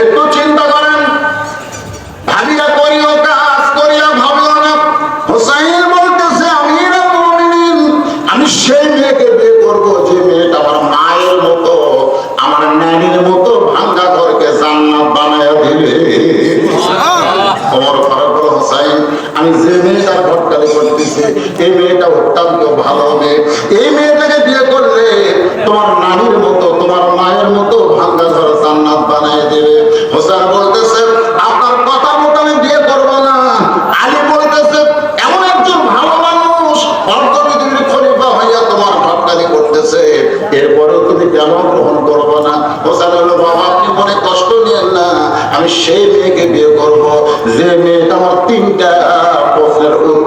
একটু চিন্তা করেন। ভাবিয়া করিও কাজ, করিয়া ভাবিও না হোসাইন বলতেছে মুমিনিন আমি সেই মেয়েকে বিয়ে করব, যে মেয়েটা আমার মায়ের মতো, আমার ন্যানির মতো ভাঙ্গা ঘরকে জান্নাত বানায় দিবে। আমি যে মেয়েটার ভটকারি করতেছি, এই মেয়েটা অত্যন্ত ভালো মেয়ে। হোসেন বলতেছে আপনার কথা মতো আমি বিয়ে করব না। আলী বলতেছে, এমন একজন ভালো মানুষ অর্ধপৃথিবীর খলিফা হইয়া তোমার ভটকারি করতেছে। এরপরেও তুমি কেন গ্রহণ করব না। হোসেন হলো বাবা, আপনি মনে কষ্ট নিয়েন না। আমি সেই মেয়েকে বিয়ে করব। যে মেয়েটা আমার তিনটা প্রশ্নের উত্তর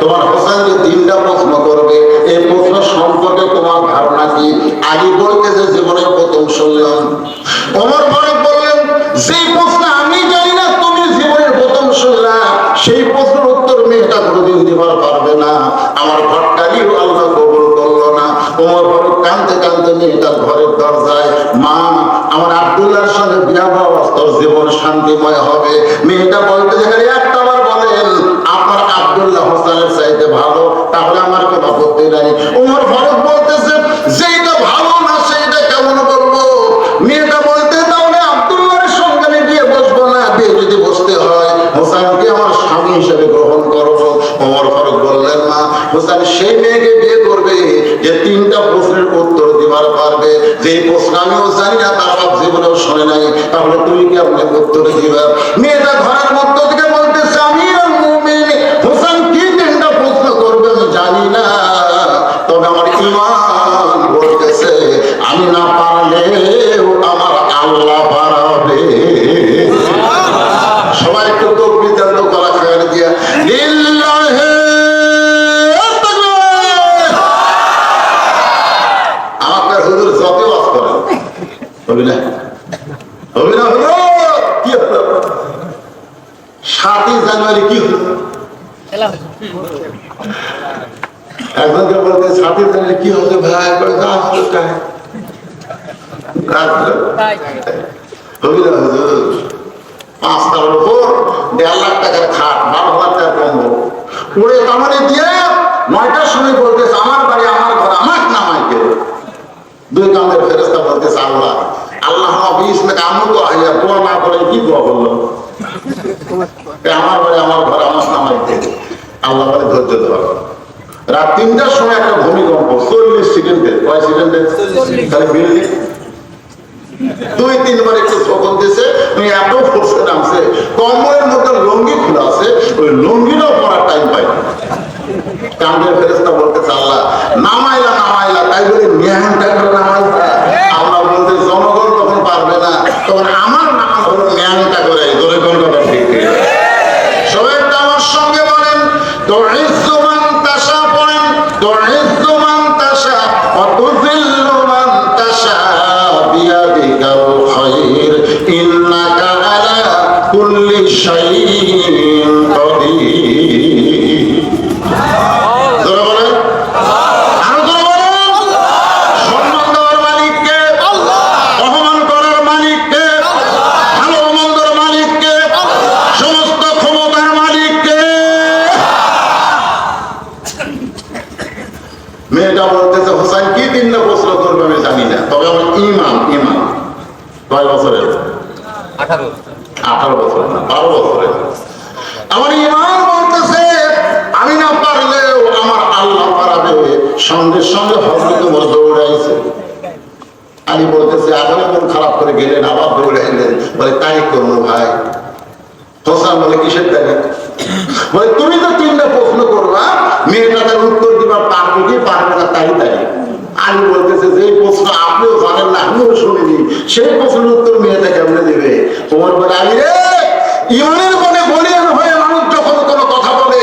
তোমার হোসেন যে তিনটা প্রশ্ন করবে। এই প্রশ্ন সম্পর্কে তোমার ধারণা কি? আলী বলতেছে জীবনে প্রথম শুনলাম অমর ফারুক বললেন যে প্রশ্ন আমি জানি না, তুমি জীবনের প্রথম শুনলাম সেই প্রশ্নের উত্তর মেয়েটা কোনোদিন দিবার পারবে না। আমার ঘরটাকেও আল্লাহ কবুল করল না। ওমর ফারুক কানতে কানতে মেয়েটার ঘরের দরজায়, মা, আমার আব্দুল্লাহর সঙ্গে বিয়া হওয়া জীবন শান্তিময় হবে। মেয়েটা বলতে যেখানে একটা আবার বলেন চাইতে ভালো, তাহলে আমার কোনো আপত্তি নাই। ওমর ফারুক বলতেছে ভালো না, সেইটা কেমন মেয়েটা বলতে, তাহলে বসবো না যদি বসতে হয় হোসেনকে আমার স্বামী হিসেবে গ্রহণ করব। ওমর ফারুক বললেন হোসেন সেই মেয়েকে বিয়ে করবে যে তিনটা প্রশ্নের উত্তর দিবার পারবে। যে প্রশ্ন আমিও জানি না, তার বাপ জীবনেও শোনে নাই। তাহলে তুমি কি আপনি উত্তর দিবা? মেয়েটা ঘরের মধ্য থেকে বলতেছে আমি আর মুমিন হোসেন কি তিনটা প্রশ্ন করবে আমি জানি না আমার ইমান বলতেছে, আমি না পারলেও আমার আল্লাহ পারাবে সবাই একটু তকবির দেন তো কলা খায় দিয়া। আপনার হুজুর যত ওয়াজ করেন, হবি না? সাতই জানুয়ারি কি হলো? একজনকে বলতে সাতই জানুয়ারি কি হলো। ভাই না তাই পাঁচটার উপর দেড় লাখ টাকার খাট বারো হাজার টাকা কম্বল। উড়ে কামারে দিয়ে নয়টার সময় বলতেছে আমার বাড়ি আমার ঘর আমার নামাই কেউ দুই কামের ফেরস্তা বলতেছে আল্লাহ আল্লাহ বিশ মেঘ আমি তো আইয়া দোয়া না করে কি দোয়া বলল এ আমার বাড়ি আমার ঘর আমার নামাই কেউ আল্লাহ বলে ধৈর্য ধর রাত তিনটার সময় একটা ভূমিকম্প দুই তিনবার একটু থকন দিছে উনি এত ফোর্সে নামছে। কম্বলের মধ্যে লঙ্গি খোলা আছে, ওই লঙ্গিটাও পরার টাইম পাই কান্দের ফেরেস্তা বলতে আল্লাহ, নামাইলা নামাইলা, তাই বলে মেহানটা করে নামাইলা আল্লাহ বলতে জনগণ তখন পারবে না। তখন আমার নামাজ হলো মেহানটা করে কোন কথা ঠিক। সবাই আমার সঙ্গে বলেন তো সমস্ত ক্ষমতার মালিককে। মেয়েটা বলতেছে কি তিনটা প্রশ্ন করবে আমি জানি না, তবে আমার ইমান ইমান। আমি না পারলেও আমার আল্লাহ পারাবে। সঙ্গে সঙ্গে হজরত মোর দৌড়াইছে। বলতেছে আবার মন খারাপ করে গেলেন, আবার দৌড়াইলেন। বলে তারিখ করব ভাই। বলে, কিসের তুমি তো তিনটা প্রশ্ন করবা মেয়েটা তার উত্তর দিবা পারবে কি পারবে না তাই তারিখ আমি বলতেছে, যে প্রশ্ন আপনিও জানেন না, আমিও শুনিনি। সেই প্রশ্নের উত্তর মেয়েটা কেমনে দেবে? তোমার বলে, আমি রে, ইমানের মনে বলিয়ান হয়ে মানুষ যখন কোনো কথা বলে,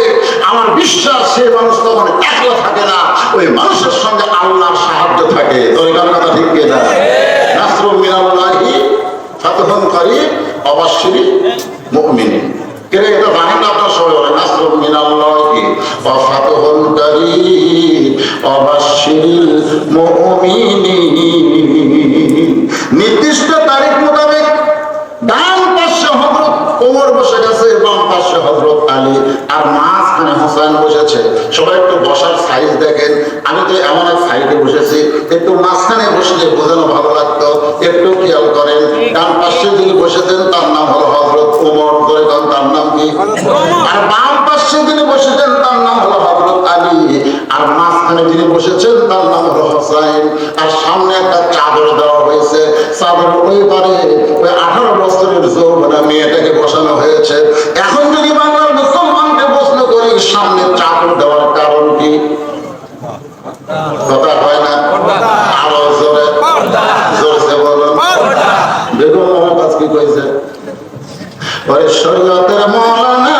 আমার বিশ্বাস সে মানুষ তখন একলা থাকে না। ওই মানুষের সঙ্গে আল্লাহর সাহায্য থাকে। তরিকার কথা ঠিক কিনা নাসরু মিনাল্লাহি ফাতহুন করিব অবাশিরি মুমিনিন সবাই নির্দিষ্ট তারিখ মোতাবেক ডান পাশে বসে গেছে, বাম পাশে আলী, আর মাঝখানে হোসেন বসেছে। সবাই একটু বসার সাইজ দেখেন। আমি তো এমন এক সাইডে বসেছি, একটু মাঝখানে বসলে বোঝানো ভালো লাগতো, একটু খেয়াল করেন ডান পাশে যিনি বসেছেন তার নাম হলো হজরত ওমর ধরে কন তার নাম কি আর বাম পাশে যিনি বসেছেন তার নাম হলো হজরত আলী। আর মাঝখানে যিনি বসেছেন তার নাম হলো হোসাইন। আর সামনে একটা চাদর দেওয়া হয়েছে। চাদর ওই পারে ওই আঠারো বছরের যৌবনা মেয়েটাকে বসানো হয়েছে। এখন যদি বাংলার মুসলমানকে প্রশ্ন করি সামনে চাদর দেওয়ার কারণ কি? কথা হয় না? আরও জোরে। জোরসে বলুন। বেগম মোহাম্মদ কি কইছে ওই শরীয়তের মৌলানা